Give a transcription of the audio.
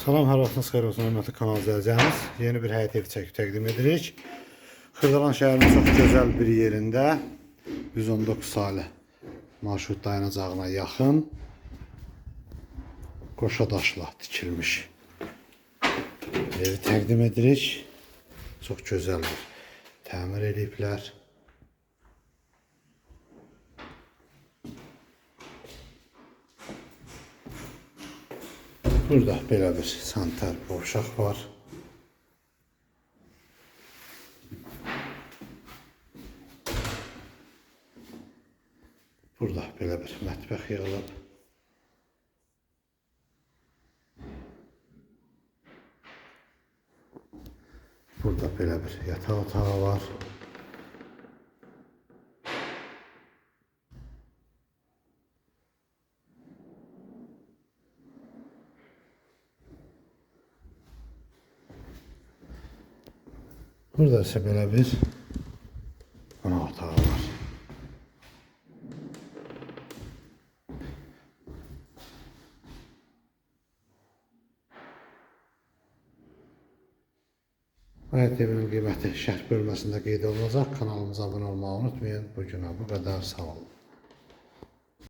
Salam, hər vaxtınız xeyir olsun, hörmətli kanal izləyicilərimiz. Yeni bir həyat evi çəkib təqdim edirik. Xırdalan şəhərinin çox gözəl bir yerində 119 saylı marşrut dayanacağına yaxın qoşa daşla tikilmiş evi təqdim edirik. Çox gözəl bir təmir ediblər. Burada belə bir santar boşaq var. Burada belə bir mətbəx yığılıb. Burada belə bir yataq otağı var. Burada ise belə bir qonaq otağı var. Hayat evinin qiyməti şərh bölməsində qeyd olunacaq. Kanalımıza abunə olmağı unutmayın. Bugünə bu qədər. Sağ olun.